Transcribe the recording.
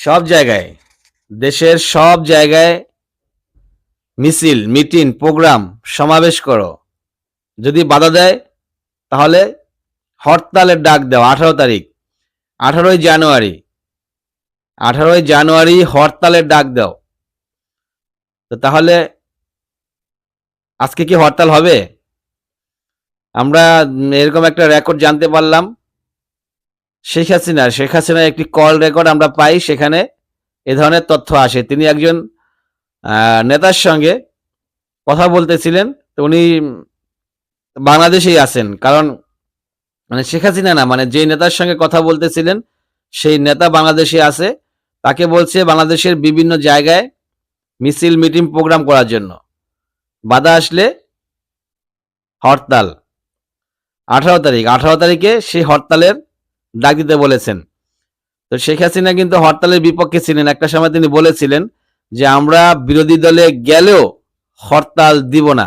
সব জায়গায়, দেশের সব জায়গায় মিছিল, মিটিং, প্রোগ্রাম, সমাবেশ করো। যদি বাধা দেয়, তাহলে হরতালের ডাক দাও আঠারো তারিখ, আঠারোই জানুয়ারি। আঠারোই জানুয়ারি হরতালের ডাক দাও। তো তাহলে আজকে কি হরতাল হবে? আমরা এরকম একটা রেকর্ড জানতে পারলাম। শেখ হাসিনা, শেখ হাসিনার একটি কল রেকর্ড আমরা পাই, সেখানে এ ধরনের তথ্য আসে। তিনি একজন নেতার সঙ্গে কথা বলতেছিলেন, তো উনি বাংলাদেশেই আছেন। কারণ মানে শেখ হাসিনা না মানে যে নেতার সঙ্গে কথা বলতেছিলেন, সেই নেতা বাংলাদেশে আছে। তাকে বলছে বাংলাদেশের বিভিন্ন জায়গায় মিছিল, মিটিং, প্রোগ্রাম করার জন্য। বাধা আসলে হরতাল। আঠারো তারিখ, আঠারো তারিখে সেই হরতালের ডাক দিতে বলেছেন। তো শেখ হাসিনা কিন্তু হরতালের বিপক্ষে ছিলেন। একটা সময় তিনি বলেছিলেন যে, আমরা বিরোধী দলে গেলেও হরতাল দিব না।